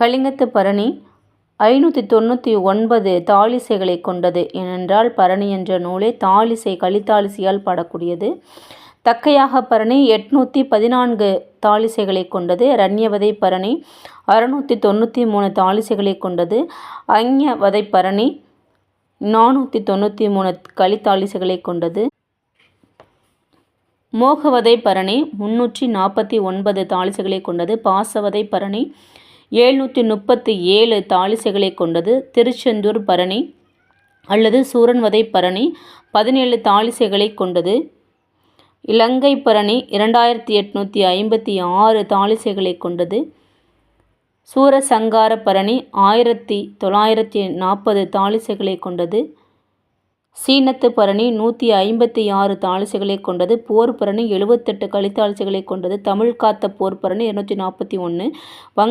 கலிங்கத்து பரணி ஐநூற்றி தொண்ணூற்றி ஒன்பது தாளிசைகளை கொண்டது. ஏனென்றால் பரணி என்ற நூலே தாளிசை கலித்தாளிசையால் பாடக்கூடியது. தக்கையாக பரணி எட்நூற்றி பதினான்கு தாளிசைகளை கொண்டது. ரண்யவதை பரணி அறுநூற்றி தொண்ணூற்றி மூணு தாளிசைகளை கொண்டது. அஞ்ஞவதை பரணி நானூற்றி தொண்ணூற்றி மூணு கலித்தாளிசைகளை கொண்டது. மோகவதை பரணி முன்னூற்றி நாற்பத்தி ஒன்பது தாளிசைகளை கொண்டது. பாசவதை பரணி எழுநூற்றி முப்பத்தி ஏழு தாலிசைகளை கொண்டது திருச்செந்தூர் பரணி அல்லது சூரன்வதை பரணி. பதினேழு தாலிசைகளை கொண்டது இலங்கை பரணி. இரண்டாயிரத்தி எட்நூற்றி ஐம்பத்தி ஆறு தாலிசைகளை கொண்டது சூரசங்கார பரணி. ஆயிரத்தி தொள்ளாயிரத்தி நாற்பது தாலிசைகளை கொண்டது சீனத்து பரணி. நூற்றி ஐம்பத்தி ஆறு தாளிசைகளை கொண்டது போர் பரணி. எழுபத்தெட்டு கலித்தாளிசைகளை கொண்டது தமிழ் காத்த போர் பரணி. இருநூற்றி நாற்பத்தி ஒன்று வங்க